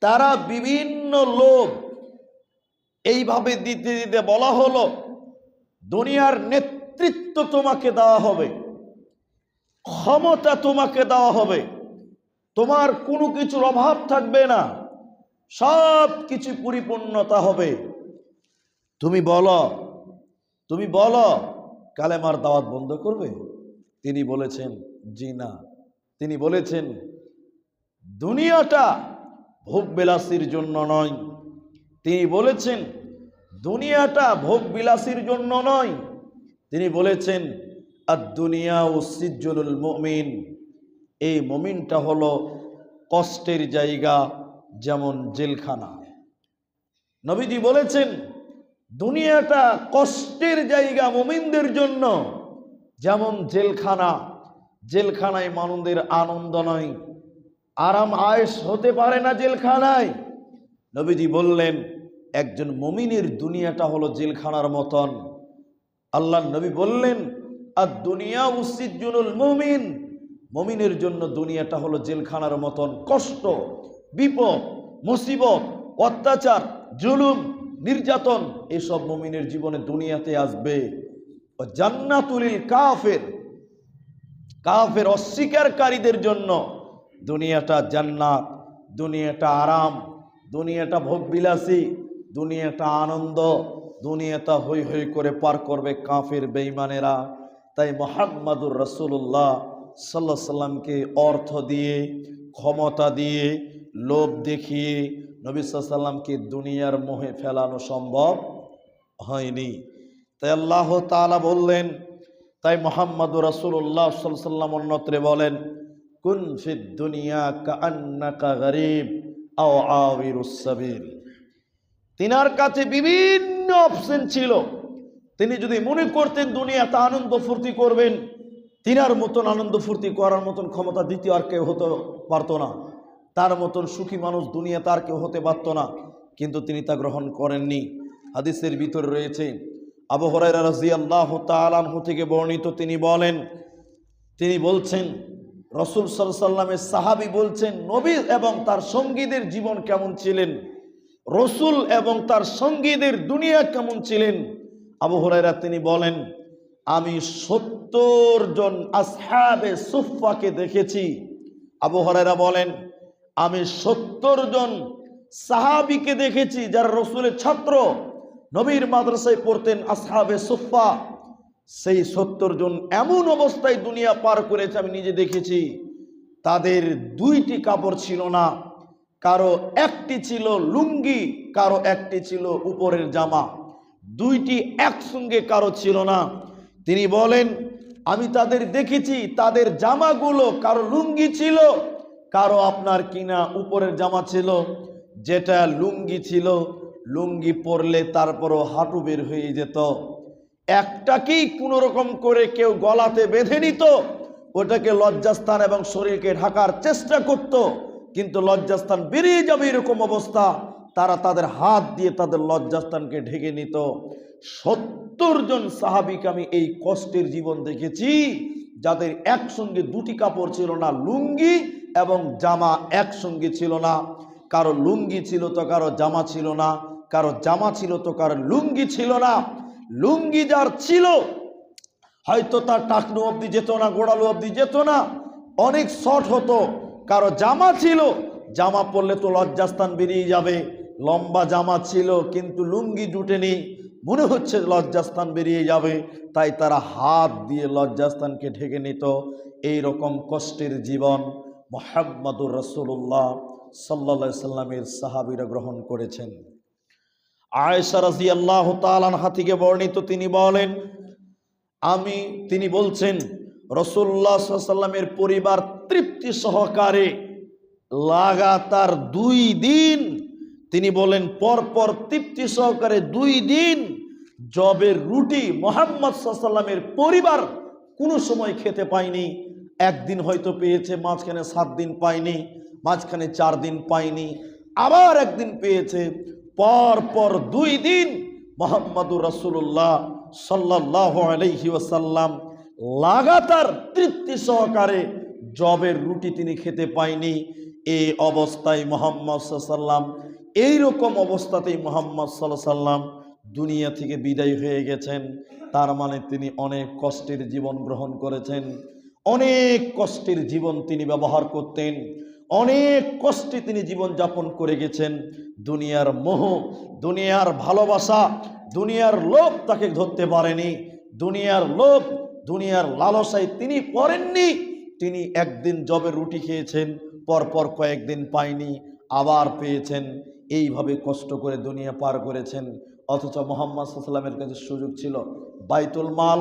তারা বিভিন্ন লোভ এইভাবে দিতে দিতে বলা হলো, দুনিয়ার নেতৃত্ব তোমাকে দেওয়া হবে, ক্ষমতা তোমাকে দেওয়া হবে, তোমার কোনো কিছুর অভাব থাকবে না, সব কিছু পরিপূর্ণতা হবে। তুমি বলো তুমি বলো, কালেমার দাওয়াত বন্ধ করবে? তিনি বলেছেন, জি না। তিনি বলেছেন, দুনিয়াটা ভোগ বিলাসীর জন্য নয়। তিনি বলেছেন, দুনিয়াটা ভোগ বিলাসীর জন্য নয়। তিনি বলেছেন আর দুনিয়া ও সিজ্জুল মমিন। এই মমিনটা হলো কষ্টের জায়গা, যেমন জেলখানা। নবীজি বলেছেন, দুনিয়াটা কষ্টের জায়গা মমিনদের জন্য, যেমন জেলখানা। জেলখানায় মানুষদের আনন্দ নয়। আরাম আয়েস হতে পারে না জেলখানায়। নবীজি বললেন, একজন মমিনের দুনিয়াটা হলো জেলখানার মতন। আল্লাহ নবী বললেন আর দুনিয়া উসিজুল মমিন। মমিনের জন্য দুনিয়াটা হলো জেলখানার মতন। কষ্ট, বিপদ, মুসিবত, অত্যাচার, জুলুম, নির্যাতন, এসব মমিনের জীবনে দুনিয়াতে আসবে। জান্নাতুলিল কাফের কাফের অস্বীকারীদের জন্য দুনিয়াটা জান্নাত, দুনিয়াটা আরাম, দুনিয়াটা ভোগবিলাসী, দুনিয়াটা আনন্দ, দুনিয়াটা হই হই করে পার করবে কাফের বেঈমানেরা। তাই মোহাম্মদুর রসুল্লাহ সাল্লাহ সাল্লামকে অর্থ দিয়ে, ক্ষমতা দিয়ে, লোভ দেখিয়ে নবী সাল্লামকে দুনিয়ার মোহে ফেলানো সম্ভব হয়নি। তাই আল্লাহ তাআলা বললেন, তাই মোহাম্মদ রসুল্লাহ সাল্লাম অন্যত্রে বলেন কুন ফিদ দুনিয়া কান্নাকা গরিব আও আবিরুস সাবিল। তিনার কাছে বিভিন্ন অপশন ছিল। তিনি যদি মনে করতেন দুনিয়াতে আনন্দ ফুর্তি করবেন, তিনার মতন আনন্দ ফুর্তি করার মতন ক্ষমতা দ্বিতীয় আর কেউ হতে পারতো না। তার মতন সুখী মানুষ দুনিয়াতে আর কেউ হতে পারত না। কিন্তু তিনি তা গ্রহণ করেননি। হাদিসের ভিতরে রয়েছে, আবু হরাইরা রাজি আল্লাহ তালানহু থেকে বর্ণিত তিনি বলেন, তিনি বলছেন রসুল সাল্লামের সাহাবি বলছেন, নবী এবং তার সঙ্গীদের জীবন কেমন ছিলেন? রসুল এবং তার সঙ্গীদের দুনিয়া কেমন ছিলেন? আবু হরাইরা তিনি বলেন, আমি সত্তর জন আসহাবে সুফাকে দেখেছি। আবু হরাইরা বলেন, আমি সত্তর জন সাহাবিকে দেখেছি যারা রসুলের ছাত্র। নবীর মাদ্রাসায় পড়তেন আসহাবে সুফা সেই সত্তর জন এমন অবস্থায় দুনিয়া পার করেছে, আমি নিজে দেখেছি, তাদের দুইটি কাপড় ছিল না, কারও একটি ছিল লুঙ্গি, কারও একটি ছিল উপরের জামা, দুইটি একসঙ্গে কারও ছিল না। তিনি বলেন, আমি তাদের দেখেছি, তাদের জামাগুলো কারও লুঙ্গি ছিল, কারও আপনার কিনা উপরের জামা ছিল, যেটা লুঙ্গি ছিল, লুঙ্গি পরলে তারপরও হাঁটু বের হয়ে যেত। একটাকেই কোনো রকম করে কেউ গলাতে বেঁধে নিত, ওটাকে লজ্জাস্থান এবং শরীরকে ঢাকার চেষ্টা করত, কিন্তু লজ্জাস্থান বেরিয়ে যাবে এরকম অবস্থা। তারা তাদের হাত দিয়ে তাদের লজ্জাস্থানকে ঢেকে নিত। সত্তর জন সাহাবিকে আমি এই কষ্টের জীবন দেখেছি, যাদের একসঙ্গে দুটি কাপড় ছিল না, লুঙ্গি এবং জামা একসঙ্গে ছিল না। কারও লুঙ্গি ছিল তো কারও জামা ছিল না, কারও জামা ছিল তো কারও লুঙ্গি ছিল না। লুঙ্গি যার ছিল, হয়তো তার টাকনু অবধি যেত না, গোড়ালু অবধি যেত না, অনেক শর্ট হতো। কারও জামা ছিল, জামা পরলে তো লজ্জাস্থান বেরিয়ে যাবে। লম্বা জামা ছিল, কিন্তু লুঙ্গি জুটেনি। মনে হচ্ছে লজ্জাস্থান বেরিয়ে যাবে, তাই তারা হাত দিয়ে লজ্জাস্থানকে ঢেকে নিত। এই রকম কষ্টের জীবন মোহাম্মদুর রসুল্লাহ সাল্লা সাল্লামের সাহাবিরা গ্রহণ করেছেন। আয়েশা রাজি আল্লাহ তালানহা থেকে বর্ণিত তিনি বলেন, আমি, তিনি বলছেন রসুল্লাহ সাল্লামের পরিবার তৃপ্তি সহকারে লাগাতার দুই দিন, তিনি বলেন, পরপর তৃপ্তি সহকারে দুই দিন জবের রুটি মোহাম্মদ সাল্লামের পরিবার কোনো সময় খেতে পায়নি। একদিন হয়তো পেয়েছে, মাঝখানে সাত দিন পায়নি, মাঝখানে চার দিন পায়নি, আবার একদিন পেয়েছে পর পর দুই দিন মোহাম্মদুর রসুল্লাহ সাল্লাহ আলহি ওয়াসাল্লাম লাগাতার তৃপ্তি সহকারে জবের রুটি তিনি খেতে পায়নি। এই অবস্থায় মোহাম্মদ সাল্লাম এইরকম অবস্থাতেই মোহাম্মদ সাল্লাহ সাল্লাম দুনিয়া থেকে বিদায় হয়ে গেছেন। তার মানে তিনি অনেক কষ্টের জীবন গ্রহণ করেছেন। অনেক কষ্টের জীবন তিনি ব্যবহার করতেন। অনেক কষ্টে তিনি জীবন যাপন করে গেছেন। দুনিয়ার মোহ, দুনিয়ার ভালোবাসা, দুনিয়ার লোভ তাকে ধরতে পারেনি। দুনিয়ার লোভ, দুনিয়ার লালসায় তিনি পড়েননি। তিনি একদিন জবের রুটি খেয়েছেন, পরপর কয়েকদিন পায়নি, আবার পেয়েছেন। এইভাবে কষ্ট করে দুনিয়া পার করেছেন। অথচ মোহাম্মদ সাল্লামের কাছে সুযোগ ছিল। বাইতুল মাল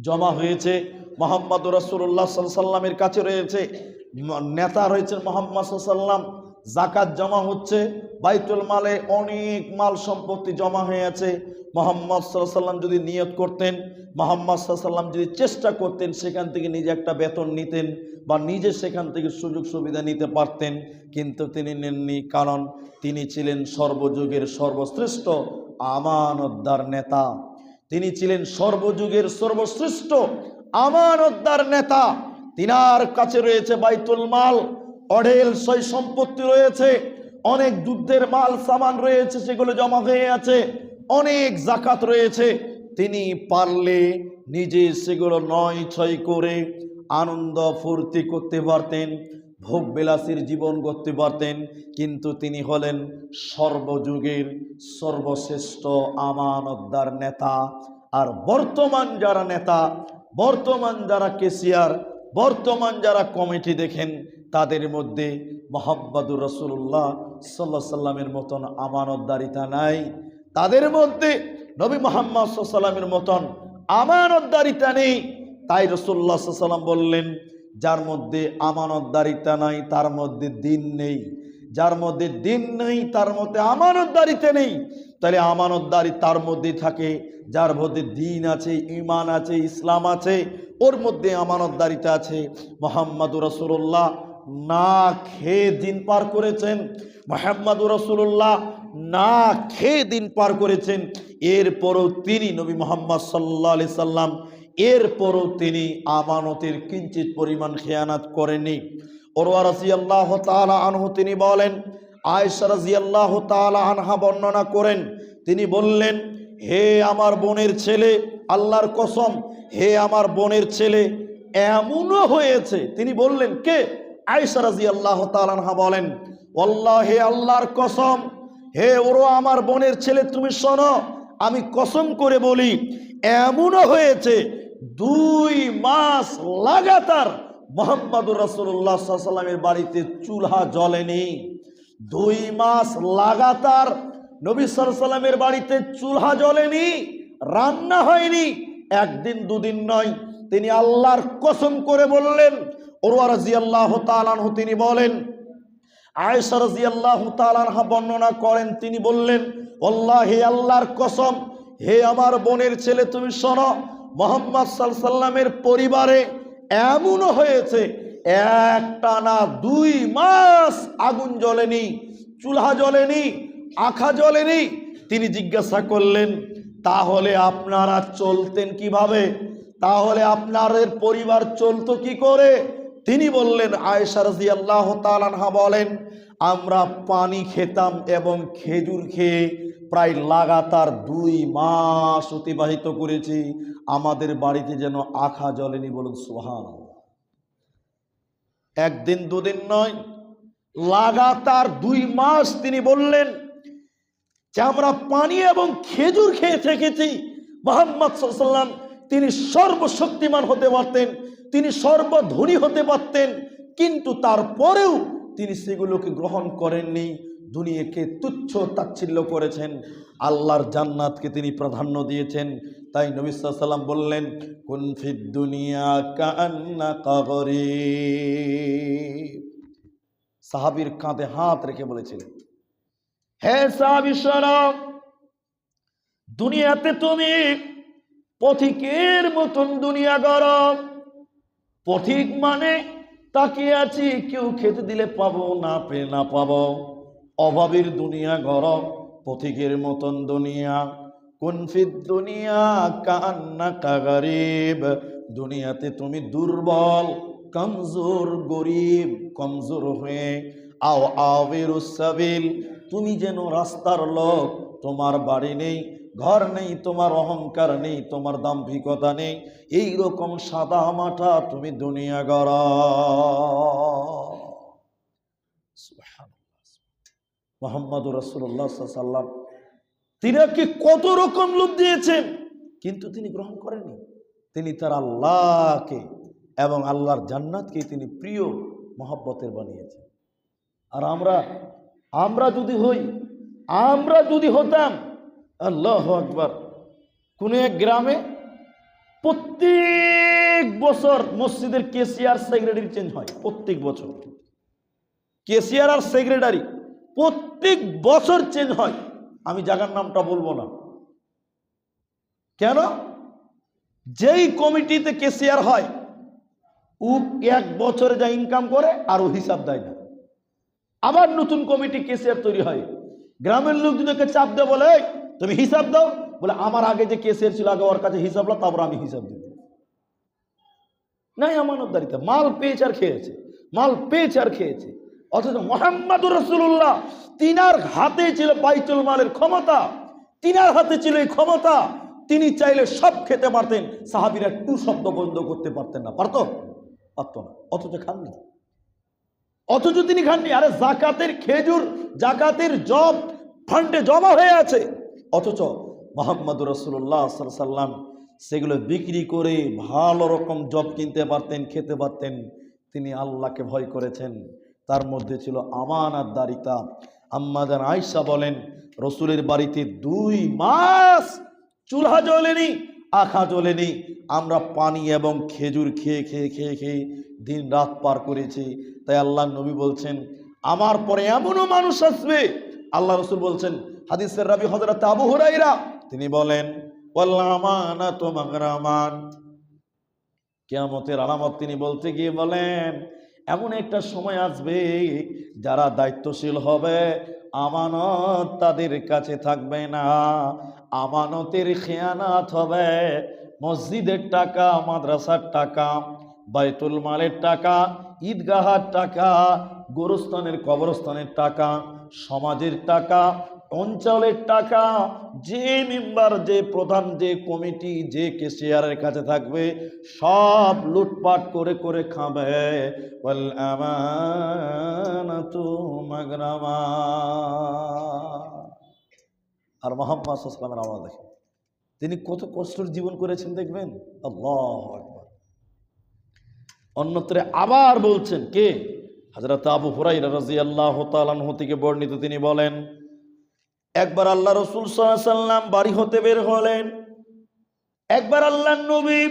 জমা হয়েছে, মোহাম্মদ রসুল্লাহ সাল্লামের কাছে রয়েছে। নেতা রয়েছেন মোহাম্মদ সাল্লাম জাকাত জমা হচ্ছে, বাইতুল মালে অনেক মাল সম্পত্তি জমা হয়ে আছে। মোহাম্মদ সাল্লাম যদি নিয়ত করতেন, মোহাম্মদ সাল্লাম যদি চেষ্টা করতেন, সেখান থেকে নিজে একটা বেতন নিতেন বা নিজে সেখান থেকে সুযোগ সুবিধা নিতে পারতেন, কিন্তু তিনি নেননি। কারণ তিনি ছিলেন সর্বযুগের সর্বশ্রেষ্ঠ আমানতদার নেতা। তিনি ছিলেন সর্বযুগের সর্বশ্রেষ্ঠ আমানতদার নেতা। তিনার কাছে রয়েছে বাইতুল মাল, অঢেল সই সম্পত্তি রয়েছে, অনেক যুদ্ধের মাল, সামান রয়েছে, সেগুলো জমা হয়ে আছে, অনেক জাকাত রয়েছে। তিনি পারলে নিজে সেগুলো নয় ছয় করে আনন্দ ফুর্তি করতে পারতেন, ভোগ বিলাসীর জীবন করতে পারতেন, কিন্তু তিনি হলেন সর্বযুগের সর্বশ্রেষ্ঠ আমানতদার নেতা। আর বর্তমান যারা নেতা, বর্তমান যারা কেসিয়ার বর্তমান যারা কমিটি দেখেন, তাদের মধ্যে মোহাম্মদুর রসুল্লাহ সাল্লাহ সাল্লামের মতন আমানতদারিতা নাই। তাদের মধ্যে নবী মোহাম্মদ সাল্লামের মতন আমানতদারিতা নেই। তাই রসুল্লাহ সাল্লাম বললেন, যার মধ্যে আমানতদারিতা নাই, তার মধ্যে দিন নেই। যার মধ্যে দিন নেই, তার মধ্যে আমানতদারিতে নেই। তাহলে আমানতদারি তার মধ্যে থাকে, যার মধ্যে দিন আছে ইমান আছে, ইসলাম আছে, ওর মধ্যে আমানতদারিতা আছে। মোহাম্মদুর রসুল্লাহ না খেয়ে দিন পার করেছেন, মোহাম্মদুর রসুল্লাহ না খেয়ে দিন পার করেছেন। এরপরও তিনি নবী মোহাম্মদ সাল্লা আলি সাল্লাম, এরপরও তিনি আমানতের কিঞ্চিত পরিমাণ খেয়ানাত করেননি। ওরওয়া আল্লাহ তালা আনহু তিনি বলেন আয়েশা রাজি আল্লাহ তালা আনহা বর্ণনা করেন, তিনি বললেন, হে আমার বোনের ছেলে, আল্লাহর কসম, হে আমার বোনের ছেলে, এমনও হয়েছে। তিনি বললেন, কে? আয়েশা রাজি আল্লাহ তালানহা বলেন আল্লাহ হে আল্লাহর কসম, হে ওরো আমার বোনের ছেলে, তুমি শোনো, আমি কসম করে বলি, এমনও হয়েছে, দুই মাস লাগাতার মোহাম্মদুর রসুল্লাহ সাল্লামের বাড়িতে চুলহা জ্বলেনি। দুই মাস লাগাতার নবী সাল্লামের বাড়িতে চুলহা জ্বলেনি, রান্না হয়নি, একদিন দুদিন নয়। তিনি আল্লাহর কসম করে বললেন, ওরওয়া রাজি আল্লাহ তালানহু তিনি বলেন, আয়েশা রাজি আল্লাহ তালানহা বর্ণনা করেন, তিনি বললেন আল্লাহ হে আল্লাহর কসম, হে আমার বোনের ছেলে তুমি শোনো, মোহাম্মদ সাল্লামের পরিবারে এমনও হয়েছে একটা না দুই মাস আগুন জ্বলেনি, চুলহা জ্বলেনি, আখা জ্বলেনি। তিনি জিজ্ঞাসা করলেন, তাহলে আপনারা চলতেন কীভাবে? তাহলে আপনাদের পরিবার চলতো কি করে? তিনি বললেন, আয়েশা রাজি আল্লাহ তালানহা বলেন, আমরা পানি খেতাম এবং খেজুর খেয়ে প্রায় লাগাতার দুই মাস অতিবাহিত করেছি। আমাদের বাড়িতে যেন আখা জ্বলেনি বলুন সোহান একদিন দুদিন নয়, লাগাতার দুই মাস তিনি বললেন, যে আমরা পানি এবং খেজুর খেয়ে থেকেছি। মোহাম্মদ সাল্লাম তিনি সর্বশক্তিমান হতে পারতেন, তিনি সর্বধনী হতে পারতেন, কিন্তু তারপরেও তিনি সেগুলোকে গ্রহণ করেননি, দুনিয়াকে তুচ্ছ তাচ্ছিল্য করেছেন, আল্লাহর জান্নাতকে তিনি প্রাধান্য দিয়েছেন। তাই নবী বললেন কুনফিদ দুনিয়া কান্না কাগরে সাহাবির কাঁধে হাত রেখে বলেছিলেন, হে সাহাবি সরম দুনিয়াতে তুমি পথিকের মতন দুনিয়া গরম। পথিক মানে তাকিয়ে আছি, কেউ খেতে দিলে পাবো, না পেয়ে না পাবো। অভাবের দুনিয়া গরম, পথিকের মতন দুনিয়া। কুনফিদ দুনিয়া কান্না কাগারিব দুনিয়াতে তুমি দুর্বল, কমজোর, গরিব, কমজোর হয়ে, আও আবির সাবিল, তুমি যেন রাস্তার লোক, তোমার বাড়ি নেই, ঘর নেই, তোমার অহংকার নেই, তোমার দাম্ভিকতা নেই এই রকম সাদা মাঠা তুমি দুনিয়া গড়া মোহাম্মদ রসুল্লাহ সাল্লাম তিনাকে কত রকম লোভ দিয়েছেন, কিন্তু তিনি গ্রহণ করেনি তিনি তার আল্লাহকে এবং আল্লাহর জান্নাতকে তিনি প্রিয় মহব্বতের বানিয়েছেন। আর আমরা আমরা যদি হই, আমরা যদি হতাম, আল্লাহ আকবার, কোন এক গ্রামে প্রত্যেক বছর মসজিদের কেসিয়ার সেক্রেটারি চেঞ্জ হয়, প্রত্যেক বছর। কেসিয়ার আর সেক্রেটারি প্রত্যেক বছর চেঞ্জ হয়। আমি জায়গার নামটা বলব না। কেন? যেই কমিটিতে কেসিয়ার হয়, ও এক বছরে যা ইনকাম করে আর ও হিসাব দেয় না। আবার নতুন কমিটি কেসিয়ার তৈরি হয়। গ্রামের লোকজনকে চাপ দেয় বলে তুমি হিসাব দাও। বলে, আমার আগে যে কেসিয়ার ছিল, আগে ওর কাছে হিসাব লাও তারপর আমি হিসাব দিব। নাই আমানতদারিতে। মাল পেয়েছে আর খেয়েছে। মাল পেয়েছে আর খেয়েছে। অথচ মোহাম্মদুর রসুল্লাহ তিনার হাতে ছিল বাইতুল মালের ক্ষমতা। তিনার হাতে ছিল এই ক্ষমতা। তিনি চাইলে সব খেতে পারতেন, সাহাবিরা টু শব্দ বন্ধ করতে পারতেন না। পারতো? পারতো না। অথচ খাননি। অথচ তিনি খাননি। আরে জাকাতের খেজুর, জাকাতের জব ফান্ডে জমা হয়ে আছে। অথচ মোহাম্মদ রসুল্লাহ সাল্লাম সেগুলো বিক্রি করে ভালো রকম জব কিনতে পারতেন, খেতে পারতেন। তিনি আল্লাহকে ভয় করেছেন। তার মধ্যে ছিল আমানাত দারিতা আম্মাদান আয়সা বলেন, রসুলের বাড়িতে দুই মাস চুলহা জ্বলেনি, আখা জ্বলেনি। আমরা পানি এবং খেজুর খেয়ে খেয়ে খেয়ে খেয়ে দিন রাত পার করেছি। তাই আল্লাহ নবী বলছেন, আমার পরে এমনও মানুষ আসবে। আল্লাহ রসুল বলছেন, হাদিসের রাবি হজরত আবু হুরাইরা তিনি বলেন কেয়ামতের আলামত তিনি বলতে গিয়ে বলেন এমন একটা সময় আসবে যারা দায়িত্বশীল হবে, আমানত তাদের কাছে থাকবে না, আমানতের খেয়ানাত হবে। মসজিদের টাকা, মাদ্রাসার টাকা, বাইতুল মালের টাকা, ঈদগাহার টাকা, গোরস্থানের কবরস্থানের টাকা, সমাজের টাকা অঞ্চলের টাকা, যে মেম্বার, যে প্রধান, যে কমিটি, যে কেশিয়ারের কাছে থাকবে, সব লুটপাট করে করে খাবে। আর মোহাম্মদ সাল্লামের আমরা দেখেন। তিনি কত কষ্টের জীবন করেছেন দেখবেন? আল্লাহ অন্যত্রে আবার বলছেন কে? হজরত আবু রাদিয়াল্লাহু তাআলা আনহু থেকে বর্ণিত তিনি বলেন একবার আল্লাহ রসুল সাল্লাম বাড়ি হতে বের হলেন। একবার আল্লাহ নবী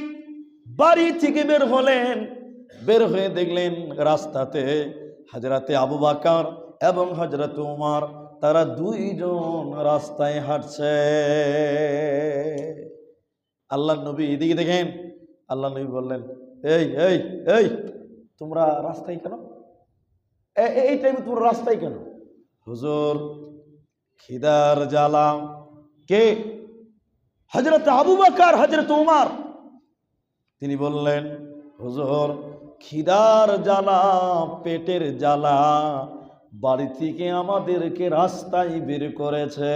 বাড়ি থেকে বের হলেন। বের হয়ে দেখলেন রাস্তাতে হাজরাতে আবু বাকার এবং হজরত উমার, তারা দুইজন রাস্তায় হাঁটছে। আল্লাহ নবী এদিকে দেখেন, আল্লাহ নবী বললেন, এই এই এই, তোমরা রাস্তায় কেন? এই টাইমে তোমরা রাস্তায় কেন? হুজুর খিদার জ্বালা। কে? হজরত আবু বাকার হজরত উমার। তিনি বললেন, হুজুর, খিদার জ্বালা, পেটের জ্বালা বাড়ি থেকে আমাদেরকে রাস্তায় বের করেছে।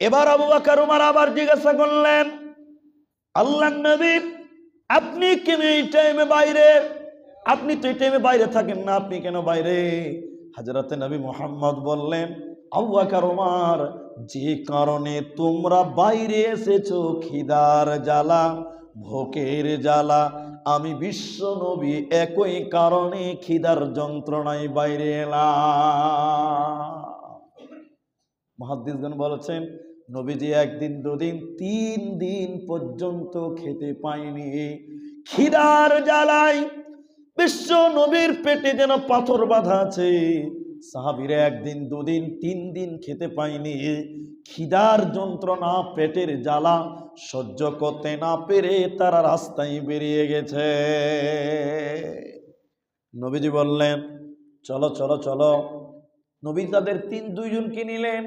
এবার আবু বাকার, উমার আবার জিজ্ঞাসা করলেন আল্লাহ নবী, আপনি কেন এই টাইমে বাইরে? আপনি তো এই টাইমে বাইরে থাকেন না, আপনি কেন বাইরে? হাজরতে নবী মোহাম্মদ বললেন আবু বাকার উমার, যে কারণে তোমরা বাইরে এসেছ, খিদার জ্বালা, ভোকের জ্বালা, আমি বিশ্ব নবী একই কারণে খিদার যন্ত্রণায় বাইরে এলাম। মহাদ্দিসগণ বলেছেন, নবীজি একদিন, দুদিন, তিন দিন পর্যন্ত খেতে পায়নি। খিদার জ্বালায় বিশ্ব নবীর পেটে যেন পাথর বাঁধা আছে। সাহাবিরে একদিন, দুদিন তিন দিন খেতে পায়নি। খিদার যন্ত্রণা পেটের জ্বালা সহ্য করতে না পেরে তারা রাস্তায় বেরিয়ে গেছে। নবীজি বললেন, চলো চলো চলো। নবী তাদের তিন, দুইজনকে নিলেন।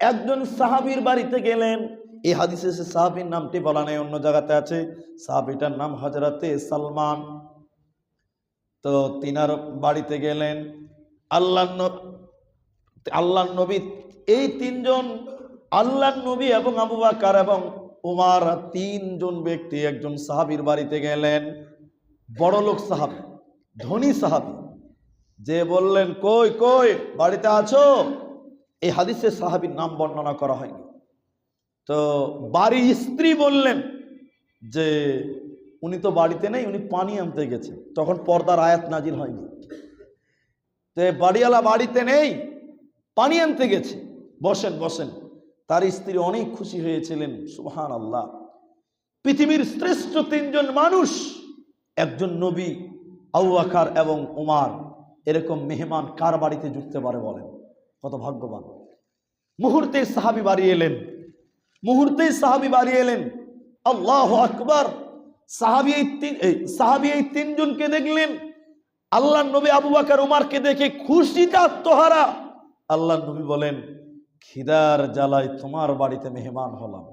একজন সাহাবীর বাড়িতে গেলেন। এই হাদিসে সাহাবির নামটি বলা নেই, অন্য জায়গাতে আছে। সাহাবিটার নাম হজরতে সালমান। তো তিনার বাড়িতে গেলেন। আল্লাহ আল্লাহ নবী, এই তিনজন আল্লাহ নবী এবং আবু বাকার এবং উমার তিনজন ব্যক্তি একজন সাহাবির বাড়িতে গেলেন। বড় লোক সাহাবি, ধনী সাহাবি। যে বললেন, কই কই, বাড়িতে আছো? এই হাদিসে সাহাবির নাম বর্ণনা করা হয়নি। তো বাড়ির স্ত্রী বললেন যে উনি তো বাড়িতে নেই, উনি পানি আনতে গেছে। তখন পর্দার আয়াত নাজির হয়নি। তো বাড়িওয়ালা বাড়িতে নেই, পানি আনতে গেছে। বসেন বসেন। তার স্ত্রী অনেক খুশি হয়েছিলেন সুহান আল্লাহ পৃথিবীর শ্রেষ্ঠ তিনজন মানুষ, একজন নবী আউআকার এবং উমার। এরকম মেহমান কার বাড়িতে জুটতে পারে বলেন? কত ভাগ্যবান। মুহূর্তে সাহাবি বাড়ি এলেন। মুহূর্তেই সাহাবি বাড়ি এলেন। আল্লাহ আকবার। সাহাবি এই তিন সাহাবি এই তিনজনকে দেখলেন। আল্লাহ নবী আবু বাকার, উমারকে দেখে খুশিতে আত্মহারা আল্লাহ নবী বলেন, খিদার জ্বালায় তোমার বাড়িতে মেহমান হলাম।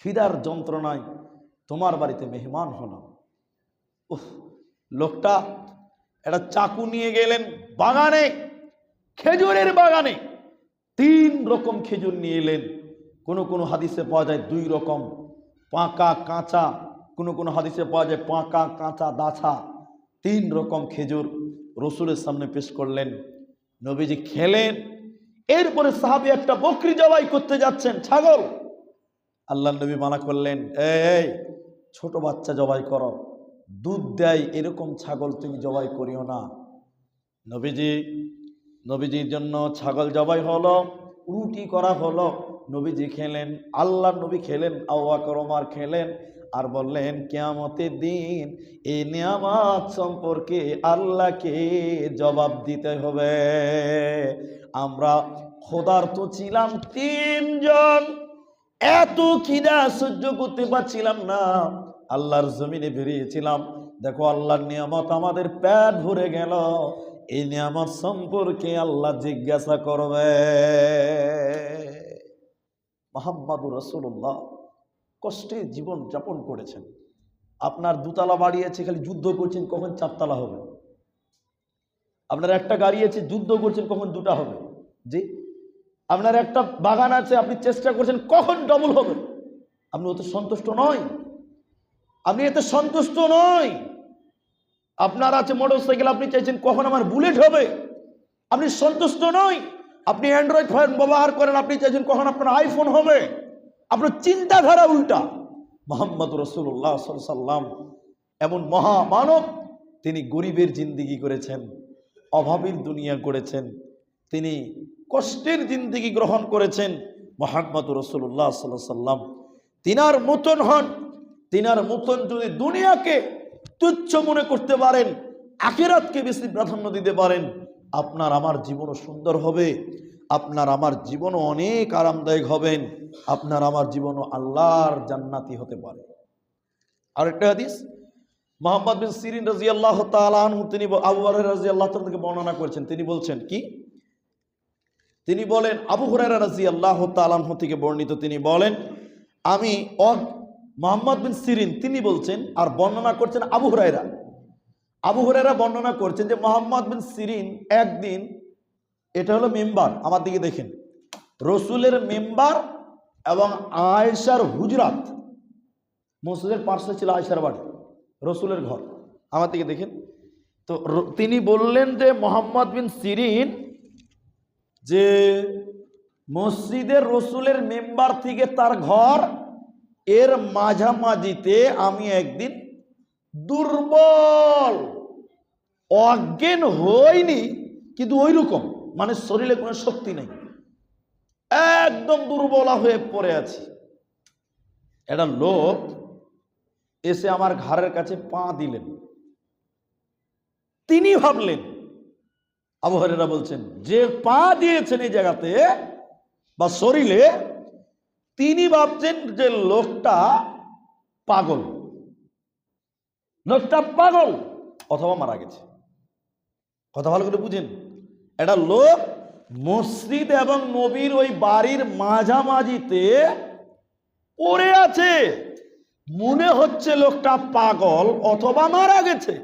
খিদার যন্ত্রণায় তোমার বাড়িতে মেহমান হলাম। উফ, লোকটা একটা চাকু নিয়ে গেলেন বাগানে, খেজুরের বাগানে। তিন রকম খেজুর নিয়ে এলেন। কোনো কোনো হাদিসে পাওয়া যায় দুই রকম, পাকা, কাঁচা কোনো কোনো হাদিসে পাওয়া যায়, পাঁকা, কাঁচা, দাছা, তিন রকম খেজুর রসুলের সামনে পেশ করলেন। নবীজি খেলেন। এরপরে সাহাবি একটা বকরি জবাই করতে যাচ্ছেন, ছাগল। আল্লাহ নবী মানা করলেন, এই ছোট বাচ্চা জবাই করো। দুধ দেয় এরকম ছাগল তুমি জবাই করিও না। নবীজি, নবীজির জন্য ছাগল জবাই হলো, রুটি করা হলো। নবীজি খেলেন, আল্লাহ নবী খেলেন আওয়া করমার খেলেন। আর বললেন, কেয়ামতের দিন এই নিয়ামত সম্পর্কে আল্লাহকে জবাব দিতে হবে। আমরা খোদার তো ছিলাম তিনজন, এত কিনা সহ্য করতে পারছিলাম না। আল্লাহর জমিনে বেরিয়েছিলাম দেখো, আল্লাহর নিয়ামত আমাদের পেট ভরে গেল। এই নিয়ামত সম্পর্কে আল্লাহ জিজ্ঞাসা করবে। মোহাম্মদুর রসুল্লাহ কষ্টে জীবন যাপন করেছেন। আপনার দুতলা বাড়ি আছে, খালি যুদ্ধ করছেন, কখন চারতলা হবে? আপনার একটা গাড়ি আছে, যুদ্ধ করছেন, কখন দুটা হবে? জি? আপনার একটা বাগান আছে, আপনি চেষ্টা করছেন, কখন ডবল হবে? আপনি ওতে সন্তুষ্ট নয়। আপনি এতে সন্তুষ্ট নয়। আপনার আছে মোটর সাইকেল আপনি চাইছেন কখন আমার বুলেট হবে? আপনি সন্তুষ্ট নয়। আপনি অ্যান্ড্রয়েড ফোন ব্যবহার করেন, আপনি চাইছেন কখন আপনার আইফোন হবে? আপনার চিন্তাধারা উল্টা। মোহাম্মদ রসুল্লাহ সাল্লাম এমন মহামানব, তিনি গরিবের জিন্দিগি করেছেন, অভাবের দুনিয়া করেছেন, তিনি কষ্টের জিন্দিগি গ্রহণ করেছেন মোহাম্মদ রসুল্লাহ সাল্লাহ সাল্লাম তিনার মতন হন, তিনার মতন যদি দুনিয়াকে তুচ্ছ মনে করতে পারেন, আখেরাতকে বেশি প্রাধান্য দিতে পারেন, আপনার আমার জীবনও সুন্দর হবে। আপনার আমার জীবনও অনেক আরামদায়ক হবেন আপনার আমার জীবনও আল্লাহর জান্নাতি হতে পারে। আরেকটা হাদিস, মোহাম্মদ বিন সিরিন রাজি আল্লাহ তালু তিনি আবু রাজি আল্লাহ থেকে বর্ণনা করেছেন। তিনি বলছেন কি? তিনি বলেন, আবু হুরাইরা রাজি আল্লাহ তালাহ থেকে বর্ণিত তিনি বলেন, আমি মোহাম্মদ বিন সিরিন, তিনি বলছেন আর বর্ণনা করছেন আবু হুরাইরা আবু হুরাইরা বর্ণনা করছেন যে, মোহাম্মদ বিন সিরিন একদিন এটা হলো মেম্বার, আমার দিকে দেখেন। রসুলের মেম্বার এবং আয়েশার হুজরাত। মসজিদের পার্শ্বে ছিল আয়েশার বাড়ি, রসুলের ঘর, আমার দিকে দেখেন। তো তিনি বললেন যে মোহাম্মদ বিন সিরিন যে মসজিদের রসুলের মেম্বার থেকে তার ঘর, এর মাঝামাঝিতে আমি একদিন দুর্বল, অজ্ঞান হইনি, কিন্তু ওই রকম মানে শরীরে কোনো শক্তি নেই। একদম দুর্বলা হয়ে পড়ে আছি। একটা লোক এসে আমার ঘরের কাছে পা দিলেন। তিনি ভাবলেন আবহারেরা বলছেন, যে পা দিয়েছেন এই জায়গাতে বা শরীরে, তিনি ভাবছেন যে লোকটা পাগল। লোকটা পাগল, অথবা মারা গেছে। কথা ভালো করে বুঝেন। একটা লোক মসজিদ এবং নবীর ওই বাড়ির মাঝামাঝিতে পড়ে আছে। মনে হচ্ছে লোকটা পাগল অথবা মারা গেছে।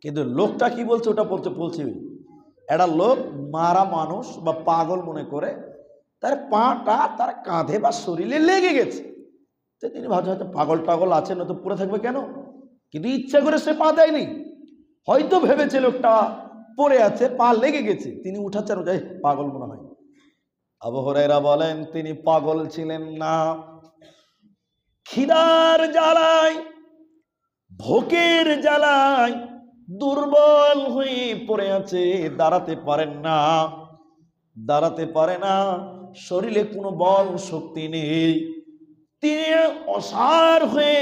কিন্তু লোকটা কি বলছে ওটা বলতে বলছি। একটা লোক মারা মানুষ বা পাগল মনে করে, তার পাটা তার কাঁধে বা শরীরে লেগে গেছে। তো তিনি ভাবছেন হয়তো পাগল টাগল আছে না তো পড়ে থাকবে কেন? কিন্তু ইচ্ছা করে সে পা দেয়নি। হয়তো ভেবেছে লোকটা পড়ে আছে, পা লেগে গেছে। তিনি উঠাচ্ছেন যাই পাগল মনে হয়। আবহরেরা বলেন, তিনি পাগল ছিলেন না। খিদার জ্বালায়, ভোকের জ্বালায় দুর্বল হয়ে পড়ে আছে, দাঁড়াতে পারেন না। দাঁড়াতে পারে না, শরীরে কোনো বল শক্তি নেই। তিনি অসার হয়ে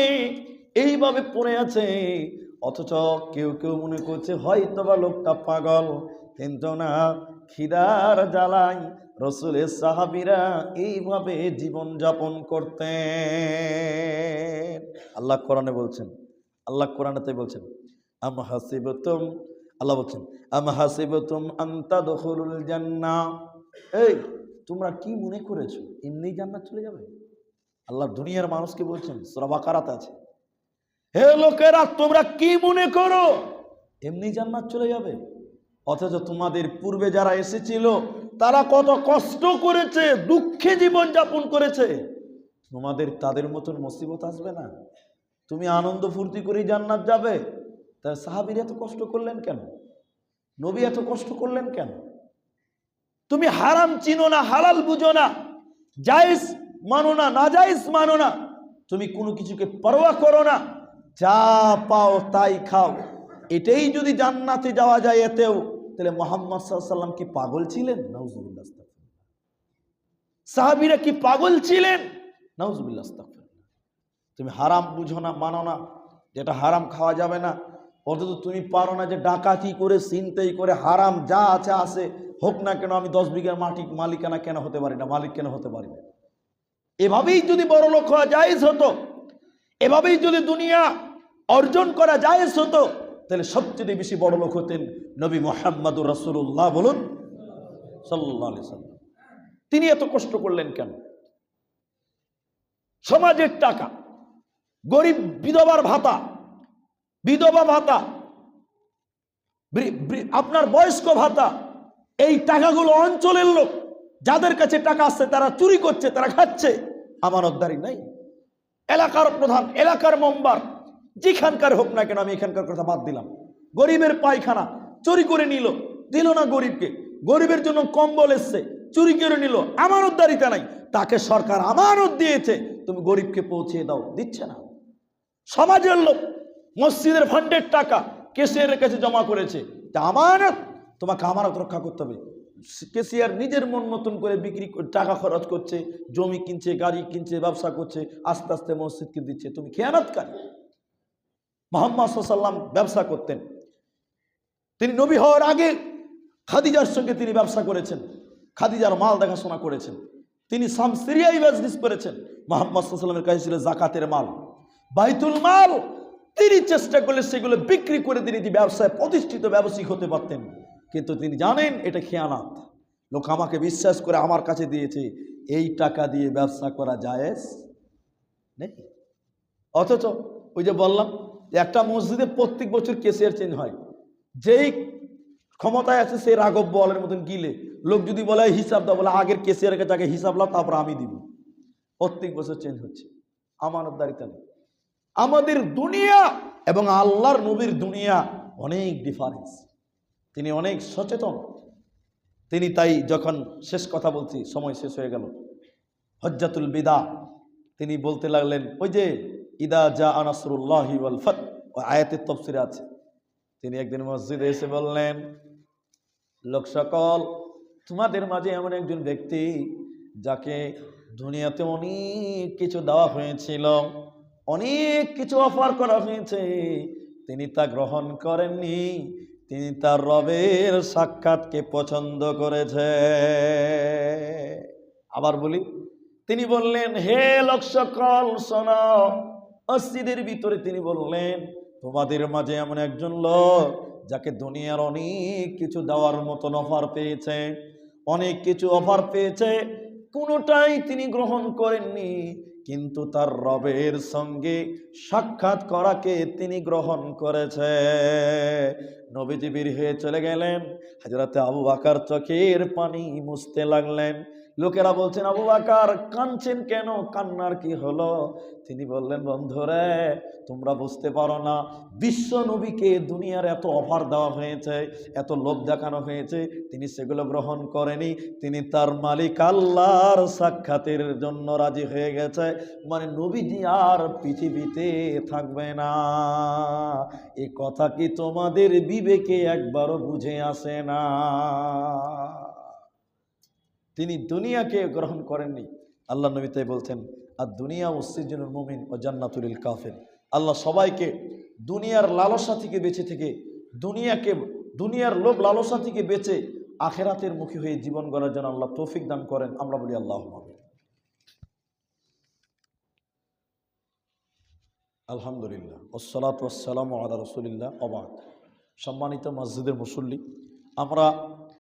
এইভাবে পড়ে আছে অথচ কেউ কেউ মনে করছে হয়তো বা লোকটা পাগল। কিন্তু না, খিদার জ্বালাই রসুলের সাহাবিরা এইভাবে জীবন যাপন করতেন। আল্লাহ কোরআনে বলছেন, আল্লাহ কোরআনেতে বলছেন, আম হাসিব হাসিবতুম, আল্লাহ বলছেন, আম হাসিব হাসিবতুম আন্তা দখলুল জান্না। এই, তোমরা কি মনে করেছ, এমনি জান্নাত চলে যাবে? আল্লাহ দুনিয়ার মানুষকে বলছেন সরাবাকারাত আছে। হে লোকেরা, তোমরা কি মনে করো? এমনি জান্নাত চলে যাবে। অথচ তোমাদের পূর্বে যারা এসেছিল, তারা কত কষ্ট করেছে, দুঃখে জীবন যাপন করেছে। তোমাদের, তাদের মতন মুসিবত আসবে না। তুমি আনন্দ ফুর্তি করেই জান্নাত যাবে। তা সাহাবির এত কষ্ট করলেন কেন? নবী এত কষ্ট করলেন কেন? তুমি হারাম চিনো না, হালাল বুঝো না, জায়েজ মানো না না জায়েজ মানো না। তুমি কোনো কিছুকে পরোয়া করো না। যা পাও তাই খাও। এটাই যদি জান্নাতে যাওয়া যায় এতেও, তাহলে মোহাম্মদ সাল্লাম কি পাগল ছিলেন? আস্তাগফিরুল্লাহ। সাহাবীরা কি পাগল ছিলেন? আস্তাগফিরুল্লাহ। তুমি হারাম বুঝো না, মানো না, যেটা হারাম খাওয়া যাবে না। অথচ তুমি পারো না যে ডাকাতি করে চিন্তাই করে, হারাম যা আছে আছে। হোক না কেন, আমি দশ বিঘার মাটি মালিকানা কেন হতে পারি না? মালিক কেন হতে পারি না? এভাবেই যদি বড় লোক হওয়া জায়েজ হতো এভাবেই যদি দুনিয়া অর্জন করা জায়েজ হতো, তাহলে সবচেয়ে বেশি বড় লোক হতেন নবী মোহাম্মদুর রসুল্লাহ বলুন তিনি এত কষ্ট করলেন কেন? সমাজের টাকা, গরিব বিধবার ভাতা, বিধবা ভাতা আপনার বয়স্ক ভাতা, এই টাকাগুলো অঞ্চলের লোক, যাদের কাছে টাকা আসছে তারা চুরি করছে, তারা খাচ্ছে, আমানতদারি নাই। এলাকার প্রধান, এলাকার মেম্বার, যেখানকার হোক না কেন আমি এখানকার কথা বাদ দিলাম। গরিবের পায়খানা, চুরি করে নিল, দিল না গরিবকে। গরিবের জন্য কম্বল এসছে, চুরি করে নিল আমানতদারিতা নাই। তাকে সরকার আমানত দিয়েছে, তুমি গরিবকে পৌঁছে দাও, দিচ্ছে না। সমাজের লোক মসজিদের ফান্ডের টাকা, কেসের কাছে জমা করেছে। তা আমানত, তোমাকে আমানত রক্ষা করতে হবে। কেসিয়ার নিজের মন মতন করে বিক্রি করে টাকা খরচ করছে, জমি কিনছে, গাড়ি কিনছে, ব্যবসা করছে, আস্তে আস্তে মসজিদকে দিচ্ছে। তুমি খেয়ানতকারী। মোহাম্মদ সাল্লাম ব্যবসা করতেন। তিনি নবী হওয়ার আগে খাদিজার সঙ্গে তিনি ব্যবসা করেছেন। খাদিজার মাল দেখাশোনা করেছেন। তিনি সাম সিরিয়াই বিজনেস করেছেন মোহাম্মদ সাল্লামের কাছে ছিল জাকাতের মাল। বাইতুল মাল তিনি চেষ্টা করলে সেগুলো বিক্রি করে তিনি ব্যবসায় প্রতিষ্ঠিত ব্যবসায়িক হতে পারতেন। কিন্তু তিনি জানেন এটা খেয়ানাত। লোক আমাকে বিশ্বাস করে আমার কাছে দিয়েছে, এই টাকা দিয়ে ব্যবসা করা জায়েজ নেই। অথচ ওই যে বললাম, একটা মসজিদে প্রত্যেক বছর কেসিয়ার চেঞ্জ হয়। যেই ক্ষমতায় আছে সে রাঘব বলের মতন গিলে। লোক যদি বলে হিসাব দাও, বলে, আগের কেসিয়ারের কাছে আগে হিসাব লাও, তারপর আমি দিব। প্রত্যেক বছর চেঞ্জ হচ্ছে। আমানতদারিতা নেই। আমাদের দুনিয়া এবং আল্লাহর নবীর দুনিয়া অনেক ডিফারেন্স তিনি অনেক সচেতন। তিনি তাই যখন শেষ কথা বলছি, সময় শেষ হয়ে গেল। হজ্জাতুল বিদা, তিনি বলতে লাগলেন, ওই যে ইদা জা আনাসরুল্লাহি ওয়াল ফত ও আয়াতের তফসিরে আছে। তিনি একদিন মসজিদে এসে বললেন, লোক সকল, তোমাদের মাঝে এমন একজন ব্যক্তি যাকে দুনিয়াতে অনেক কিছু দেওয়া হয়েছিল, অনেক কিছু অফার করা হয়েছে। তিনি তা গ্রহণ করেননি। তিনি তার রবের সাক্ষাৎকে পছন্দ করেছে। আবার বলি, তিনি বললেন, হে লোক সকল শোনো। মসজিদের ভিতরে তিনি বললেন, তোমাদের মাঝে এমন একজন লোক, যাকে দুনিয়ার অনেক কিছু দেওয়ার মতন অফার পেয়েছে, অনেক কিছু অফার পেয়েছে, কোনোটাই তিনি গ্রহণ করেননি। কিন্তু তার রবের সঙ্গে সাক্ষাৎ করাকে তিনি গ্রহণ করেছে। নবীজি বের হয়ে চলে গেলেন। হাজরাতে আবু বাকার চোখের পানি মুছতে লাগলেন। লোকেরা বলছেন, আবু বাকার, কাঁদছেন কেন? কান্নার কি হলো? তিনি বললেন, বন্ধুরে, তোমরা বুঝতে পারো না, বিশ্ব নবীকে দুনিয়ার এত অফার দেওয়া হয়েছে, এত লোভ দেখানো হয়েছে, তিনি সেগুলো গ্রহণ করেনি, তিনি তার মালিক আল্লাহর সাক্ষাতের জন্য রাজি হয়ে গেছে মানে নবীজি আর পৃথিবীতে থাকবে না। এ কথা কি তোমাদের বিবেকে একবারও বুঝে আসে না? তিনি দুনিয়াকে গ্রহণ করেননি। আল্লাহ নবী তাই বলছেন, আর দুনিয়া উসিজনুল মুমিন ও জান্নাতুলিল কাফের। আল্লাহ সবাইকে দুনিয়ার লালসা থেকে বেঁচে থেকে, দুনিয়াকে, দুনিয়ার লোভ লালসা থেকে বেঁচে আখেরাতের মুখী হয়ে জীবন গড়ার জন্য আল্লাহ তৌফিক দান করেন। আমরা বলি আল্লাহ। আলহামদুলিল্লাহ। ওসলাত অবাক সম্মানিত মসজিদের মুসল্লি, আমরা